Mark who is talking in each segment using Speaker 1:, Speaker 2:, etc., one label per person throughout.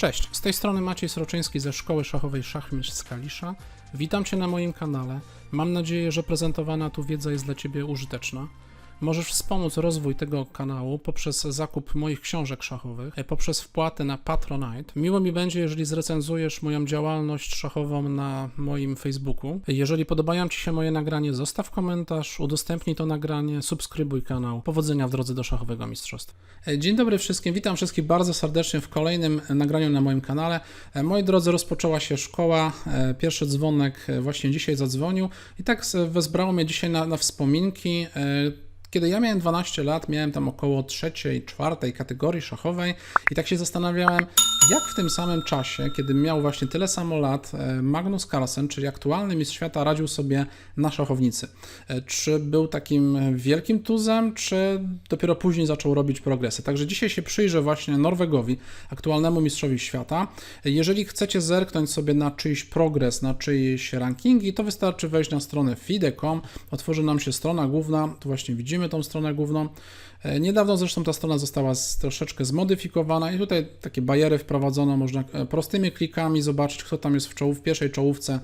Speaker 1: Cześć, z tej strony Maciej Sroczyński ze Szkoły Szachowej Szachmistrz z Kalisza. Witam Cię na moim kanale. Mam nadzieję, że prezentowana tu wiedza jest dla Ciebie użyteczna. Możesz wspomóc rozwój tego kanału poprzez zakup moich książek szachowych, e, poprzez wpłatę na Patronite. Miło mi będzie, jeżeli zrecenzujesz moją działalność szachową na moim Facebooku. Jeżeli podobają Ci się moje nagranie, zostaw komentarz, udostępnij to nagranie, subskrybuj kanał. Powodzenia w drodze do szachowego mistrzostwa. E, Dzień dobry wszystkim, witam wszystkich bardzo serdecznie w kolejnym nagraniu na moim kanale. E, Moi drodzy, rozpoczęła się szkoła, e, pierwszy dzwonek e, właśnie dzisiaj zadzwonił i tak wezbrało mnie dzisiaj na, na wspominki. Kiedy ja miałem 12 lat, miałem tam około trzeciej, czwartej kategorii szachowej i tak się zastanawiałem, jak w tym samym czasie, kiedy miał właśnie tyle samo lat, e, Magnus Carlsen, czyli aktualny mistrz świata, radził sobie na szachownicy. E, Czy był takim wielkim tuzem, czy dopiero później zaczął robić progresy? Także dzisiaj się przyjrzę właśnie Norwegowi, aktualnemu mistrzowi świata. Jeżeli chcecie zerknąć sobie na czyjś progres, na czyjeś rankingi, to wystarczy wejść na stronę fide.com, otworzy nam się strona główna, tu właśnie widzimy tą stronę główną. E, Niedawno zresztą ta strona została z, troszeczkę zmodyfikowana i tutaj takie bariery wprowadzono, można e, prostymi klikami zobaczyć, kto tam jest w, czołów, w pierwszej czołówce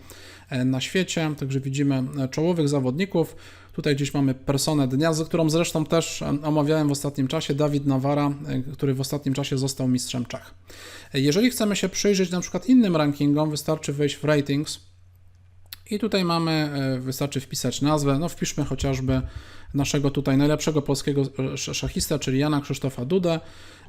Speaker 1: e, na świecie, także widzimy czołowych zawodników. Tutaj gdzieś mamy personę dnia, z którą zresztą też omawiałem w ostatnim czasie, Dawid Nawara, który w ostatnim czasie został mistrzem Czech. Jeżeli chcemy się przyjrzeć na przykład innym rankingom, wystarczy wejść w ratings i tutaj mamy, e, wystarczy wpisać nazwę, no wpiszmy chociażby naszego tutaj najlepszego polskiego e, sz- szachista, czyli Jana Krzysztofa Dudę.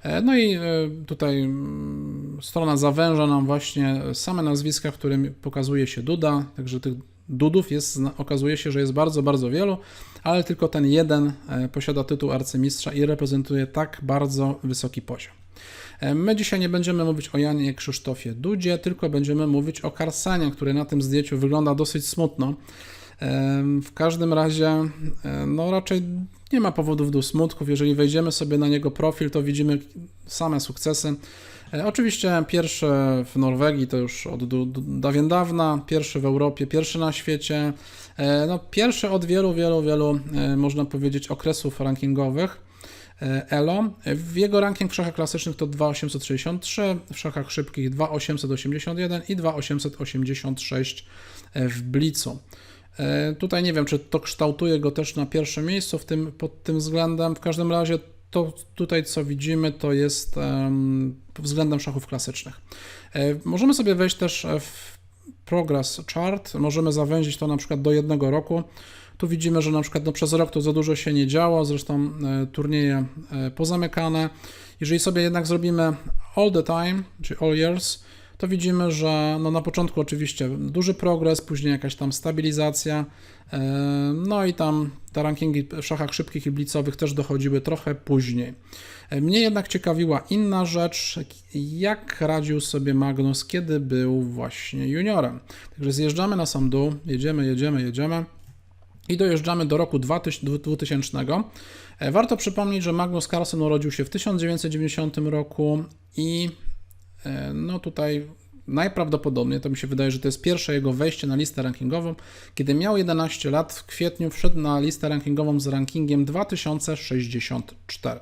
Speaker 1: E, No i tutaj mm, strona zawęża nam właśnie same nazwiska, w którym pokazuje się Duda, także tych Dudów jest, okazuje się, że jest bardzo, bardzo wielu, ale tylko ten jeden posiada tytuł arcymistrza i reprezentuje tak bardzo wysoki poziom. E, My dzisiaj nie będziemy mówić o Janie Krzysztofie Dudzie, tylko będziemy mówić o Karsenie, który na tym zdjęciu wygląda dosyć smutno. Em, W każdym razie, e, no raczej nie ma powodów do smutków. Jeżeli wejdziemy sobie na niego profil, to widzimy same sukcesy. E, Oczywiście pierwszy w Norwegii to już od dawien dawna, pierwszy w Europie, pierwszy na świecie. E, No, pierwszy od wielu, wielu, wielu, e, można powiedzieć, okresów rankingowych. E, Elo. W jego ranking w szachach klasycznych to 2863, w szachach szybkich 2881 i 2886 w Blicu. E, Tutaj nie wiem, czy to kształtuje go też na pierwszym miejscu w tym, pod tym względem. W każdym razie to tutaj, co widzimy, to jest pod względem szachów klasycznych. E, Możemy sobie wejść też e, w progress chart, możemy zawęzić to na przykład do jednego roku. Tu widzimy, że na przykład no, przez rok to za dużo się nie działo, zresztą e, turnieje e, pozamykane. Jeżeli sobie jednak zrobimy all the time, czy all years, to widzimy, że no na początku oczywiście duży progres, później jakaś tam stabilizacja, e, no i tam te rankingi w szachach szybkich i blicowych też dochodziły trochę później. Mnie jednak ciekawiła inna rzecz, jak radził sobie Magnus, kiedy był właśnie juniorem. Także zjeżdżamy na sam dół, jedziemy, jedziemy, jedziemy i dojeżdżamy do roku 2000. E, Warto przypomnieć, że Magnus Carlsen urodził się w 1990 roku i e, no tutaj najprawdopodobniej to mi się wydaje, że to jest pierwsze jego wejście na listę rankingową. Kiedy miał 11 lat, w kwietniu wszedł na listę rankingową z rankingiem 2064.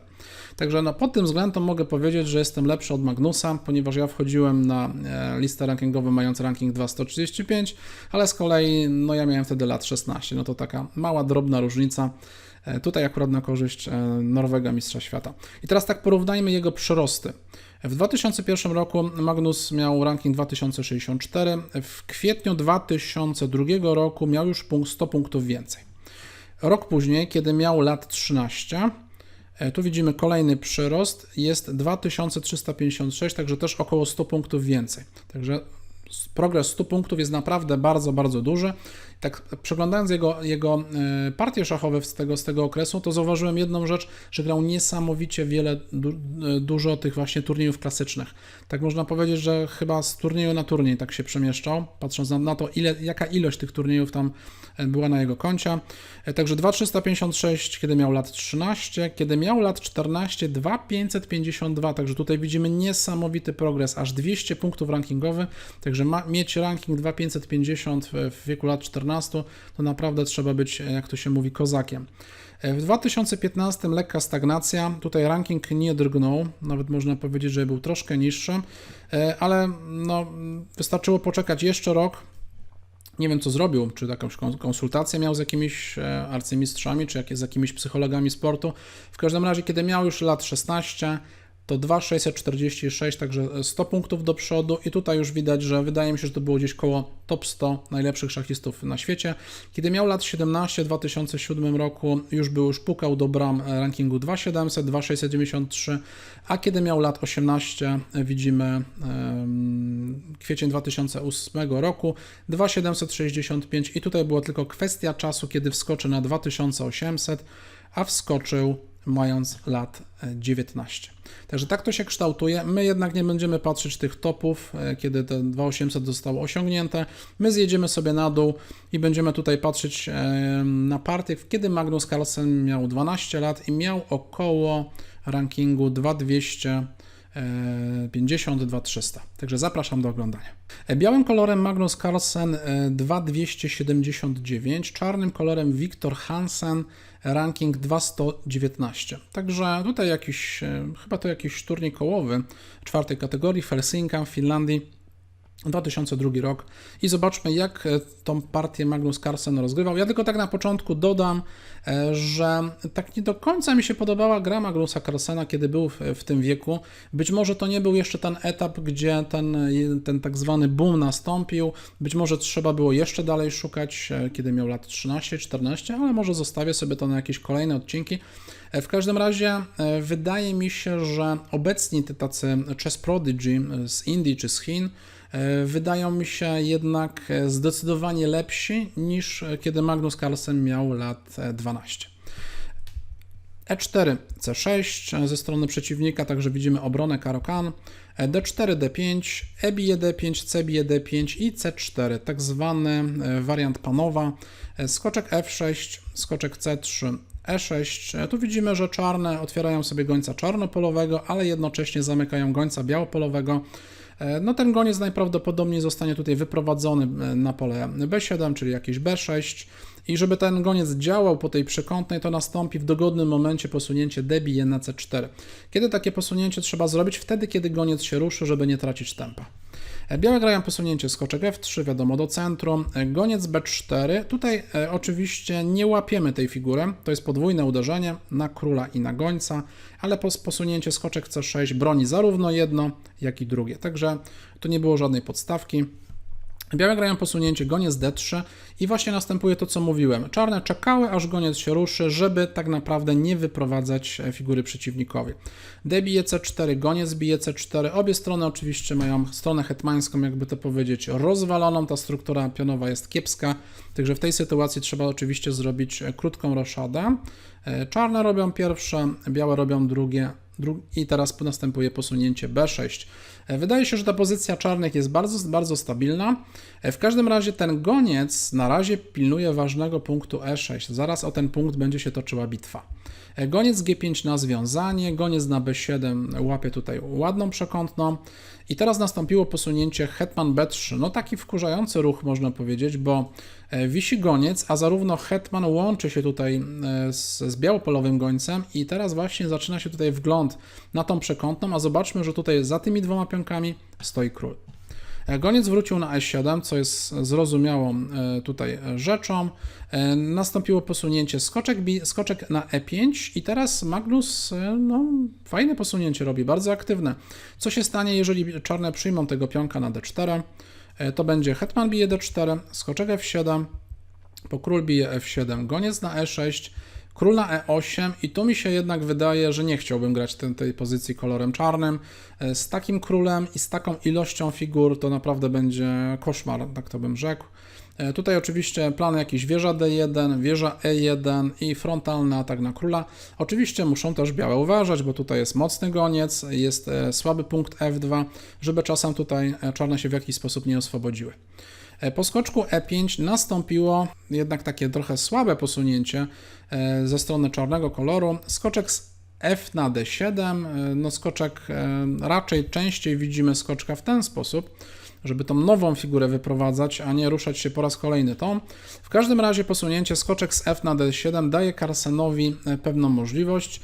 Speaker 1: Także no, pod tym względem mogę powiedzieć, że jestem lepszy od Magnusa, ponieważ ja wchodziłem na e, listę rankingową mając ranking 2135, ale z kolei no, ja miałem wtedy lat 16. No to taka mała, drobna różnica. E, Tutaj akurat na korzyść e, Norwega Mistrza Świata. I teraz tak porównajmy jego przyrosty. W 2001 roku Magnus miał ranking 2064, w kwietniu 2002 roku miał już punkt 100 punktów więcej. Rok później, kiedy miał lat 13, e, tu widzimy kolejny przyrost, jest 2356, także też około 100 punktów więcej. Także progres 100 punktów jest naprawdę bardzo, bardzo duży. Tak przeglądając jego, jego e, partie szachowe z tego, z tego okresu, to zauważyłem jedną rzecz, że grał niesamowicie wiele, du, e, dużo tych właśnie turniejów klasycznych. Tak można powiedzieć, że chyba z turnieju na turniej tak się przemieszczał, patrząc na, na to, ile, jaka ilość tych turniejów tam e, była na jego koncie. Także 2356, kiedy miał lat 13, kiedy miał lat 14, 2552, także tutaj widzimy niesamowity progres, aż 200 punktów rankingowy, także Także ma, mieć ranking 2550 w, wieku lat 14 to naprawdę trzeba być, e, jak to się mówi, kozakiem. E, W 2015 lekka stagnacja, tutaj ranking nie drgnął, nawet można powiedzieć, że był troszkę niższy, e, ale no, wystarczyło poczekać jeszcze rok, nie wiem, co zrobił, czy jakąś kon- konsultację miał z jakimiś arcymistrzami, czy z jakimiś psychologami sportu. W każdym razie, kiedy miał już lat 16, to 2,646, także 100 punktów do przodu. I tutaj już widać, że wydaje mi się, że to było gdzieś koło top 100 najlepszych szachistów na świecie. Kiedy miał lat 17 w 2007 roku, już był, już pukał do bram rankingu 2700, 2693, a kiedy miał lat 18, widzimy em, kwiecień 2008 roku, 2765 i tutaj była tylko kwestia czasu, kiedy wskoczy na 2800, a wskoczył mając lat e, 19. Także tak to się kształtuje. My jednak nie będziemy patrzeć tych topów, e, kiedy te 2800 zostało osiągnięte. My zjedziemy sobie na dół i będziemy tutaj patrzeć e, na partię, kiedy Magnus Carlsen miał 12 lat i miał około rankingu 2200 50 2300. Także zapraszam do oglądania. E, Białym kolorem Magnus Carlsen e, 2279, czarnym kolorem Wiktor Hansen ranking 2119. Także tutaj jakiś, e, chyba to jakiś turniej kołowy czwartej kategorii w w Finlandii. 2002 rok i zobaczmy, jak e, tą partię Magnus Carlsen rozgrywał. Ja tylko tak na początku dodam, e, że tak nie do końca mi się podobała gra Magnusa Carlsena, kiedy był w, tym wieku. Być może to nie był jeszcze ten etap, gdzie ten, ten tak zwany boom nastąpił. Być może trzeba było jeszcze dalej szukać, e, kiedy miał lat 13-14, ale może zostawię sobie to na jakieś kolejne odcinki. W każdym razie wydaje mi się, że obecni te tacy chess prodigy z Indii czy z Chin wydają mi się jednak e, zdecydowanie lepsi niż e, kiedy Magnus Carlsen miał lat e, 12. E4, C6 e, ze strony przeciwnika, także widzimy obronę Karokan, E, D4, D5, E bije D5, C bije D5 i C4, tak zwany e, wariant panowa, E, skoczek F6, skoczek C3, E6. E, Tu widzimy, że czarne otwierają sobie gońca czarnopolowego, ale jednocześnie zamykają gońca białopolowego. E, No ten goniec najprawdopodobniej zostanie tutaj wyprowadzony e, na pole B7, czyli jakieś B6 i żeby ten goniec działał po tej przekątnej, to nastąpi w dogodnym momencie posunięcie D bije na C4. Kiedy takie posunięcie trzeba zrobić? Wtedy, kiedy goniec się ruszy, żeby nie tracić tempa. E, Białe grają posunięcie skoczek F3, wiadomo, do centrum. E, Goniec B4. Tutaj e, oczywiście nie łapiemy tej figury. To jest podwójne uderzenie na króla i na gońca, ale po posunięcie skoczek C6 broni zarówno jedno, jak i drugie. Także tu nie było żadnej podstawki. Białe grają posunięcie goniec D3 i właśnie następuje to, co mówiłem. Czarne czekały, aż goniec się ruszy, żeby tak naprawdę nie wyprowadzać e, figury przeciwnikowi. D bije C4, goniec bije C4. Obie strony oczywiście mają stronę hetmańską, jakby to powiedzieć, rozwaloną. Ta struktura pionowa jest kiepska, także w tej sytuacji trzeba oczywiście zrobić e, krótką roszadę. E, Czarne robią pierwsze, białe robią drugie, dru- i teraz następuje posunięcie B6. E, Wydaje się, że ta pozycja czarnych jest bardzo, bardzo stabilna. E, W każdym razie ten goniec na razie pilnuje ważnego punktu E6. Zaraz o ten punkt będzie się toczyła bitwa. Goniec G5 na związanie, goniec na B7 łapie tutaj ładną przekątną. I teraz nastąpiło posunięcie hetman B3. No taki wkurzający ruch można powiedzieć, bo e, wisi goniec, a zarówno hetman łączy się tutaj e, z, z białopolowym gońcem i teraz właśnie zaczyna się tutaj wgląd na tą przekątną, a zobaczmy, że tutaj za tymi dwoma pionkami stoi król. E, Goniec wrócił na E7, co jest zrozumiałą e, tutaj e, rzeczą. Nastąpiło posunięcie skoczek, skoczek na E5 i teraz Magnus no, fajne posunięcie robi, bardzo aktywne. Co się stanie, jeżeli czarne przyjmą tego pionka na D4? E, To będzie hetman bije D4, skoczek F7, po król bije F7, goniec na E6, król na E8 i tu mi się jednak wydaje, że nie chciałbym grać ten, tej pozycji kolorem czarnym. E, Z takim królem i z taką ilością figur to naprawdę będzie koszmar, tak to bym rzekł. E, Tutaj oczywiście plan jakiś wieża D1, wieża E1 i frontalny atak na króla. Oczywiście muszą też białe uważać, bo tutaj jest mocny goniec, jest e, słaby punkt F2, żeby czasem tutaj czarne się w jakiś sposób nie oswobodziły. E, Po skoczku E5 nastąpiło jednak takie trochę słabe posunięcie e, ze strony czarnego koloru. Skoczek z F na D7, e, no skoczek raczej częściej widzimy skoczka w ten sposób, żeby tą nową figurę wyprowadzać, a nie ruszać się po raz kolejny tą. W każdym razie posunięcie skoczek z F na D7 daje Carlsenowi e, pewną możliwość.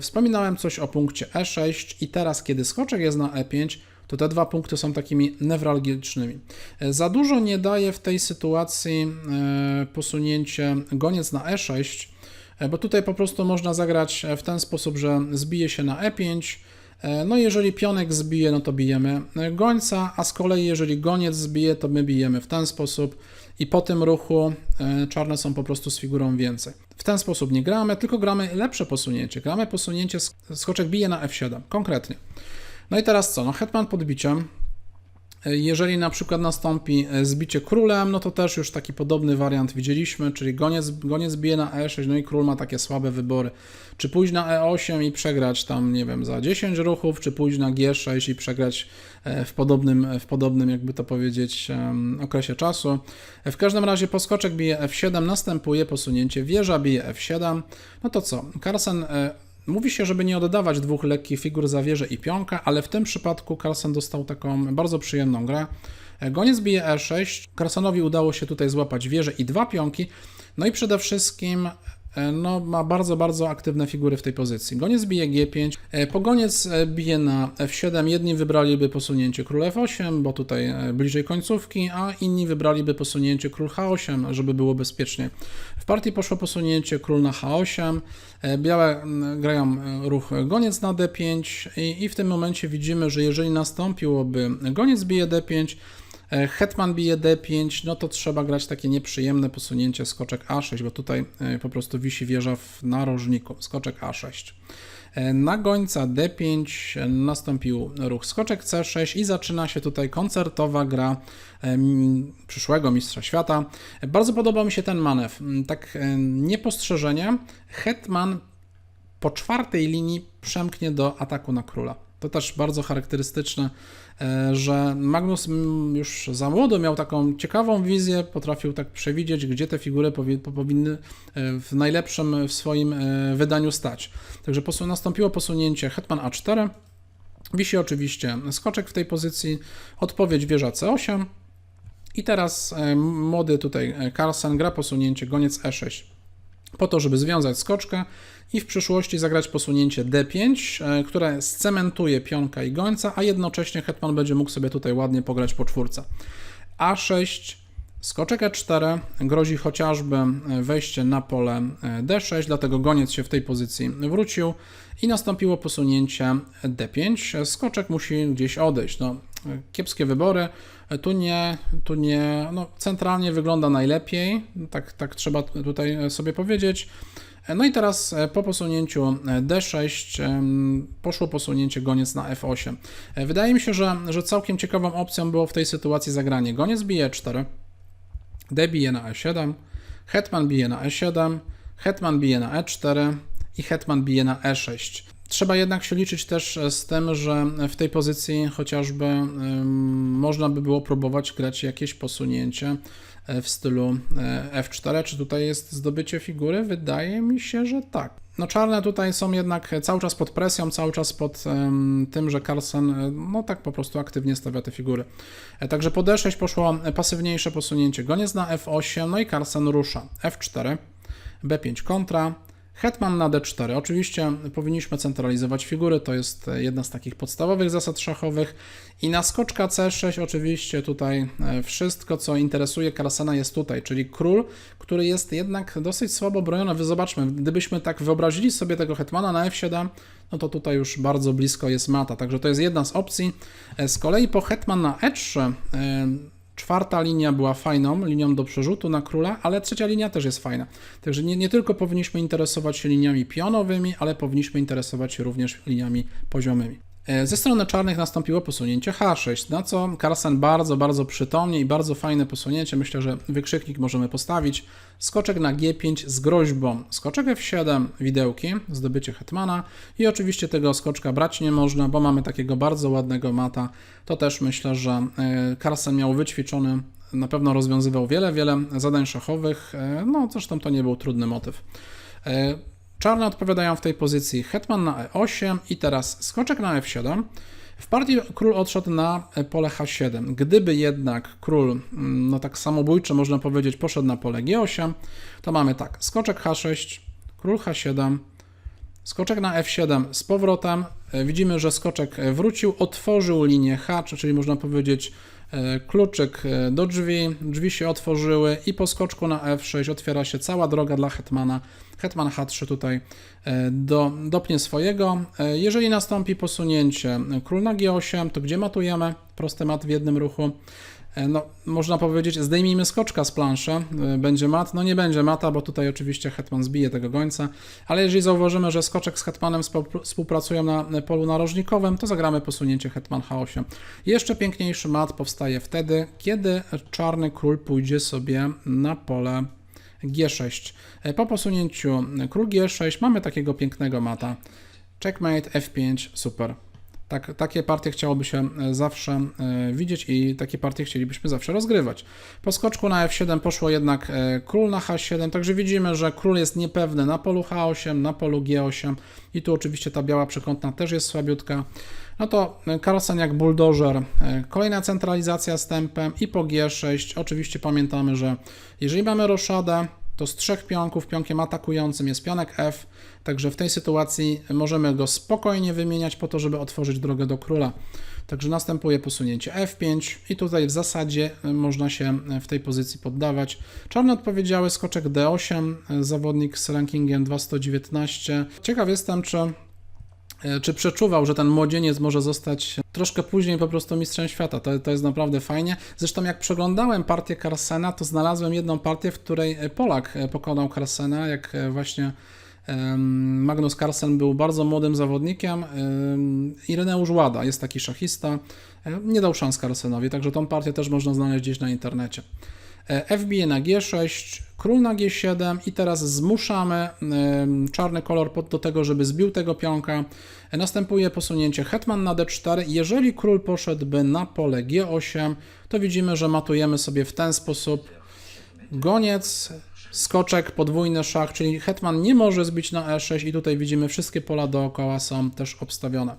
Speaker 1: Wspominałem coś o punkcie E6 i teraz, kiedy skoczek jest na E5, to te dwa punkty są takimi newralgicznymi. E, Za dużo nie daje w tej sytuacji e, posunięcie goniec na E6, e, bo tutaj po prostu można zagrać w ten sposób, że zbije się na E5, e, no jeżeli pionek zbije, no to bijemy gońca, a z kolei jeżeli goniec zbije, to my bijemy w ten sposób i po tym ruchu czarne są po prostu z figurą więcej. W ten sposób nie gramy, tylko gramy lepsze posunięcie. Gramy posunięcie, sk- skoczek bije na F7, konkretnie. No i teraz co? No hetman podbiciem. Jeżeli na przykład nastąpi e, zbicie królem, no to też już taki podobny wariant widzieliśmy, czyli goniec, goniec bije na E6, no i król ma takie słabe wybory. Czy pójść na E8 i przegrać tam, nie wiem, za 10 ruchów, czy pójść na G6 i przegrać e, w podobnym, w podobnym jakby to powiedzieć, okresie czasu. W każdym razie poskoczek bije F7, następuje posunięcie wieża bije F7. No to co? Carlsen e, Mówi się, żeby nie oddawać dwóch lekkich figur za wieżę i pionka, ale w tym przypadku Carlsen dostał taką bardzo przyjemną grę. Goniec bije E6, Carlsenowi udało się tutaj złapać wieżę i dwa pionki, no i przede wszystkim e, no, ma bardzo, bardzo aktywne figury w tej pozycji. Goniec bije G5, e, pogoniec e, bije na F7, jedni wybraliby posunięcie król F8, bo tutaj e, bliżej końcówki, a inni wybraliby posunięcie król H8, żeby było bezpiecznie. W partii poszło posunięcie król na H8, e, białe grają e, ruch goniec na D5 i, i w tym momencie widzimy, że jeżeli nastąpiłoby goniec bije D5, E, Hetman bije D5, no to trzeba grać takie nieprzyjemne posunięcie skoczek A6, bo tutaj e, po prostu wisi wieża w narożniku. Skoczek A6. E, Na gońca D5 nastąpił ruch skoczek C6 i zaczyna się tutaj koncertowa gra przyszłego mistrza świata. E, Bardzo podoba mi się ten manewr. Mm, Tak e, niepostrzeżenie, hetman po czwartej linii przemknie do ataku na króla. To też bardzo charakterystyczne, e, że Magnus już za młodo miał taką ciekawą wizję, potrafił tak przewidzieć, gdzie te figury powi- po- powinny e, w najlepszym w swoim e, wydaniu stać. Także nastąpiło posunięcie hetman A4. Wisi oczywiście skoczek w tej pozycji, odpowiedź wieża C8. I teraz e, młody tutaj e, Carlsen gra posunięcie goniec E6 po to, żeby związać skoczkę i w przyszłości zagrać posunięcie D5, e, które scementuje pionka i gońca, a jednocześnie hetman będzie mógł sobie tutaj ładnie pograć po czwórce. A6, skoczek E4, grozi chociażby e, wejście na pole e, D6, dlatego goniec się w tej pozycji wrócił i nastąpiło posunięcie D5. Skoczek musi gdzieś odejść. No, kiepskie wybory. Tu nie, tu nie, no centralnie wygląda najlepiej, tak, tak trzeba tutaj sobie powiedzieć. E, No i teraz e, po posunięciu e, D6 em, poszło posunięcie goniec na F8. E, Wydaje mi się, że, że całkiem ciekawą opcją było w tej sytuacji zagranie goniec bije 4, D bije na E7, hetman bije na E7, hetman bije na E4 i hetman bije na E6. Trzeba jednak się liczyć też z tym, że w tej pozycji chociażby ym, można by było próbować grać jakieś posunięcie w stylu e, F4. Czy tutaj jest zdobycie figury? Wydaje mi się, że tak. No czarne tutaj są jednak cały czas pod presją, cały czas pod em, tym, że Carlsen e, no tak po prostu aktywnie stawia te figury. E, Także po D6 poszło pasywniejsze posunięcie. Goniec na F8, no i Carlsen rusza. F4, B5 kontra, Hetman na D4. Oczywiście powinniśmy centralizować figury, to jest jedna z takich podstawowych zasad szachowych. I na skoczka C6 oczywiście tutaj e, wszystko, co interesuje Carlsena jest tutaj, czyli król, który jest jednak dosyć słabo broniony. Zobaczmy, gdybyśmy tak wyobrazili sobie tego hetmana na F7, no to tutaj już bardzo blisko jest mata, także to jest jedna z opcji. E, Z kolei po hetman na E3 e, Czwarta linia była fajną linią do przerzutu na króla, ale trzecia linia też jest fajna. Także nie, nie tylko powinniśmy interesować się liniami pionowymi, ale powinniśmy interesować się również liniami poziomymi. E, Ze strony czarnych nastąpiło posunięcie H6, na co Carlsen bardzo, bardzo przytomnie i bardzo fajne posunięcie. Myślę, że wykrzyknik możemy postawić. Skoczek na G5 z groźbą. Skoczek F7, widełki, zdobycie hetmana i oczywiście tego skoczka brać nie można, bo mamy takiego bardzo ładnego mata. To też myślę, że e, Carlsen miał wyćwiczony, na pewno rozwiązywał wiele, wiele zadań szachowych. E, No zresztą to nie był trudny motyw. Czarne odpowiadają w tej pozycji hetman na e8 i teraz skoczek na f7. W partii król odszedł na pole h7. Gdyby jednak król, mm, no tak samobójczy można powiedzieć, poszedł na pole g8, to mamy tak, skoczek h6, król h7, skoczek na f7 z powrotem. E, Widzimy, że skoczek wrócił, otworzył linię h, czyli można powiedzieć kluczyk e, do drzwi, drzwi się otworzyły i po skoczku na f6 otwiera się cała droga dla hetmana. Hetman h3 tutaj e, do, dopnie swojego. E, Jeżeli nastąpi posunięcie e, król na g8, to gdzie matujemy? Prosty mat w jednym ruchu. E, No, można powiedzieć, zdejmijmy skoczka z planszy, e, będzie mat. No nie będzie mata, bo tutaj oczywiście hetman zbije tego gońca, ale jeżeli zauważymy, że skoczek z hetmanem współ- współpracują na e, polu narożnikowym, to zagramy posunięcie hetman h8. Jeszcze piękniejszy mat powstaje wtedy, kiedy czarny król pójdzie sobie na pole G6. E, Po posunięciu król G6 mamy takiego pięknego mata. Checkmate, F5, super. Tak, takie partie chciałoby się e, zawsze e, widzieć i takie partie chcielibyśmy zawsze rozgrywać. Po skoczku na F7 poszło jednak e, król na H7, także widzimy, że król jest niepewny na polu H8, na polu G8 i tu oczywiście ta biała przekątna też jest słabiutka. No to Carlsen jak buldożer, kolejna centralizacja z tempem i po G6 oczywiście pamiętamy, że jeżeli mamy roszadę, to z trzech pionków pionkiem atakującym jest pionek F, także w tej sytuacji możemy go spokojnie wymieniać po to, żeby otworzyć drogę do króla. Także następuje posunięcie F5 i tutaj w zasadzie można się w tej pozycji poddawać. Czarne odpowiedziały skoczek D8, y, zawodnik z rankingiem 2119. Ciekaw jestem, czy czy przeczuwał, że ten młodzieniec może zostać troszkę później po prostu mistrzem świata. To, to jest naprawdę fajnie. Zresztą jak przeglądałem partię Carsena, to znalazłem jedną partię, w której Polak e, pokonał Carsena, jak e, właśnie Magnus Carlsen był bardzo młodym zawodnikiem. em, Ireneusz Łada jest taki szachista. E, Nie dał szans Carlsenowi, także tą partię też można znaleźć gdzieś na internecie. E, FBA na G6, król na G7 i teraz zmuszamy czarny kolor pod do tego, żeby zbił tego pionka. E, Następuje posunięcie hetman na D4. Jeżeli król poszedłby na pole G8, to widzimy, że matujemy sobie w ten sposób goniec, skoczek, podwójny szach, czyli hetman nie może zbić na E6 i tutaj widzimy wszystkie pola dookoła są też obstawione.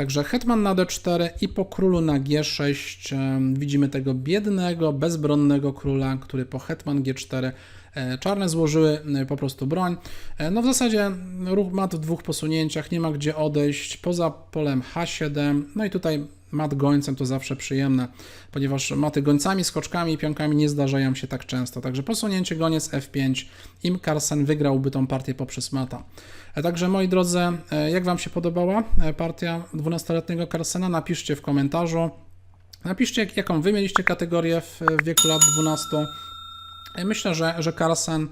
Speaker 1: Także hetman na D4 i po królu na G6 em, widzimy tego biednego, bezbronnego króla, który po hetman G4 e, czarne złożyły po prostu broń. E, No w zasadzie ruch mat w dwóch posunięciach, nie ma gdzie odejść, poza polem H7, no i tutaj mat gońcem to zawsze przyjemne, ponieważ maty gońcami, skoczkami i pionkami nie zdarzają się tak często. Także posunięcie goniec F5, im Carlsen wygrałby tą partię poprzez mata. E, Także moi drodzy, e, jak Wam się podobała e, partia 12-letniego Carlsena? Napiszcie w komentarzu. Napiszcie, jak- jaką Wy mieliście kategorię w, wieku lat 12. E, Myślę, że, że Carlsen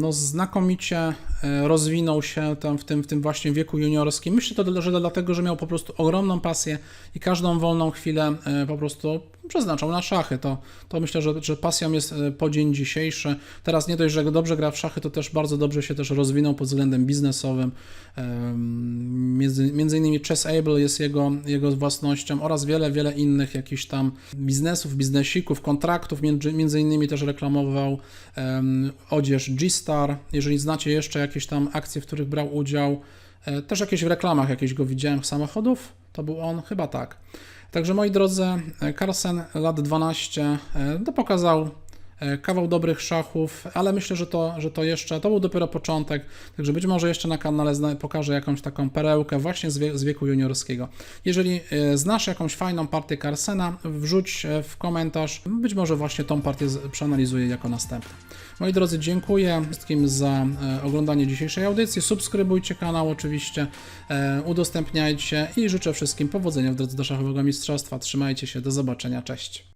Speaker 1: no, znakomicie e, rozwinął się tam w, tym, w tym właśnie wieku juniorskim. Myślę, to, że dlatego, że miał po prostu ogromną pasję i każdą wolną chwilę e, po prostu przeznaczał na szachy. To, to myślę, że, że pasją jest e, po dzień dzisiejszy. Teraz nie dość, że dobrze gra w szachy, to też bardzo dobrze się też rozwinął pod względem biznesowym. Między, między innymi Chessable jest jego, jego własnością oraz wiele, wiele innych jakichś tam biznesów, biznesików, kontraktów. Między, między innymi też reklamował em, odzież G-Star. Jeżeli znacie jeszcze jakieś tam akcje, w których brał udział, też jakieś w reklamach jakieś go widziałem samochodów, to był on, chyba tak. Także moi drodzy, e, Carlsen lat 12 e, to pokazał e, kawał dobrych szachów, ale myślę, że to, że to jeszcze, to był dopiero początek, także być może jeszcze na kanale pokażę jakąś taką perełkę właśnie z, wie, z wieku juniorskiego. Jeżeli e, znasz jakąś fajną partię Carsena, wrzuć e, w komentarz, być może właśnie tą partię przeanalizuję jako następną. Moi drodzy, dziękuję wszystkim za e, oglądanie dzisiejszej audycji, subskrybujcie kanał oczywiście, e, udostępniajcie i życzę wszystkim powodzenia w drodze do szachowego mistrzostwa. Trzymajcie się, do zobaczenia, cześć.